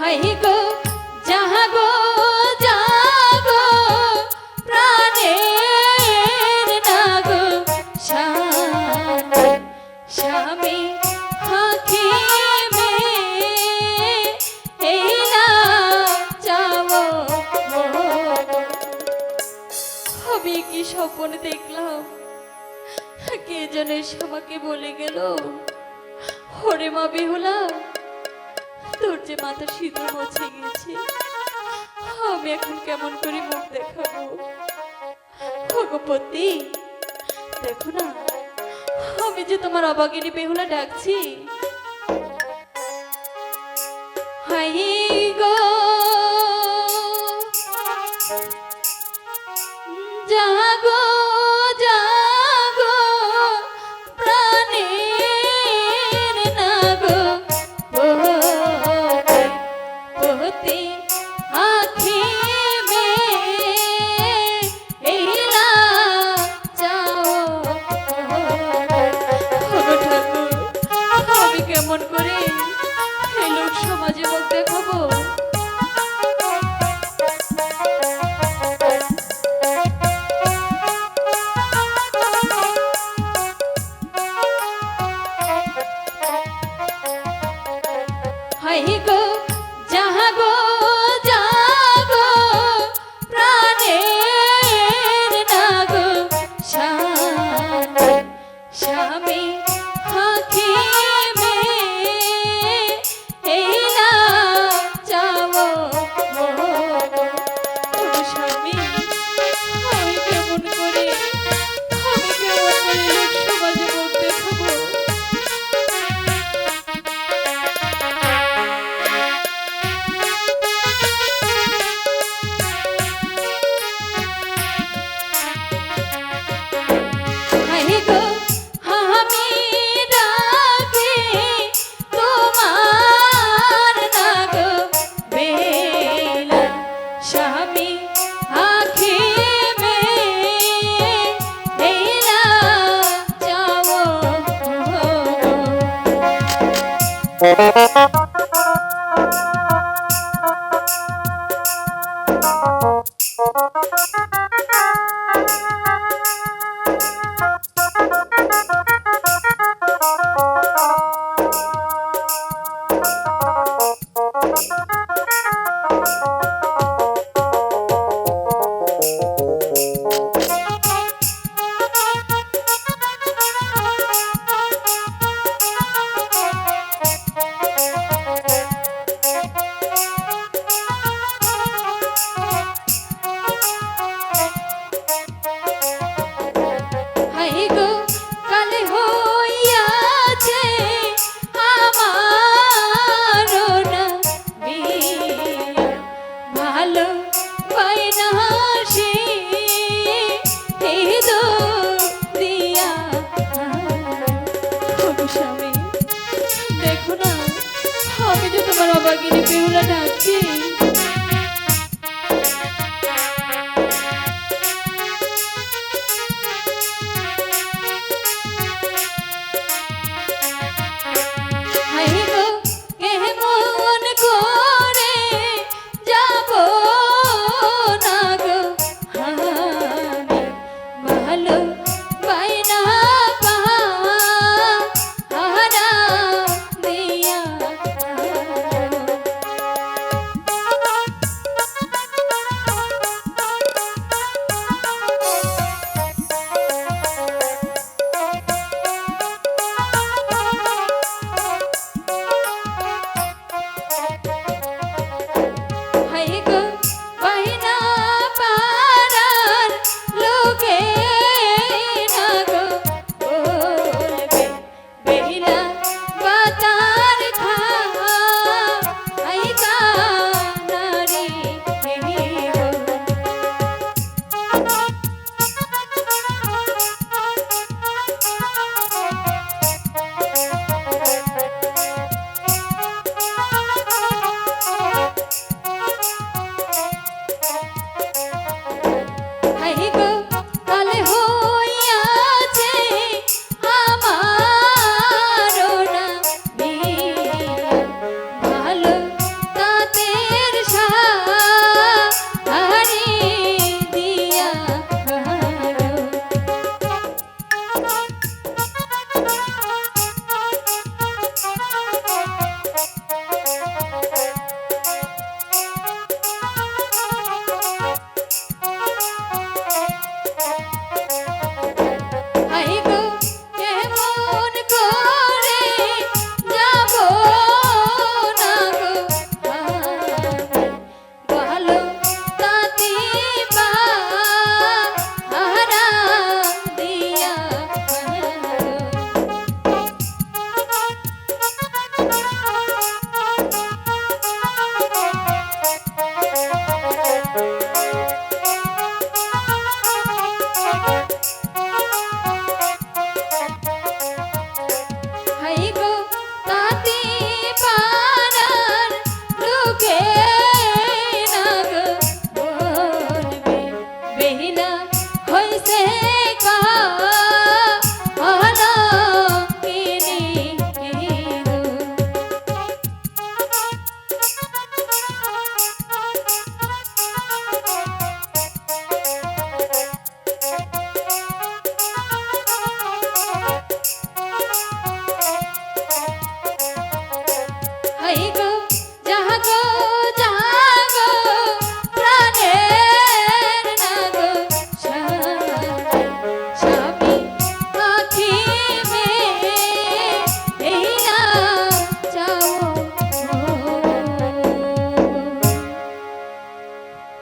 High গো যাহা গো প্রাণের নাগো, স্বামী স্বামী হাকি না আমি কি স্বপ্ন দেখলাম? কে যেন আমাকে বলে গেল? ওরে মা বেহুলা তোর যে মাথা সিঁদুর মুছে গেছে। আমি এখন কেমন করে মুখ দেখাবো? ভগপতি দেখো না, আমি যে তোমার অবাগিনী বেহুলা ডাকছি। হাই গো! গো যাহা গো Thank you.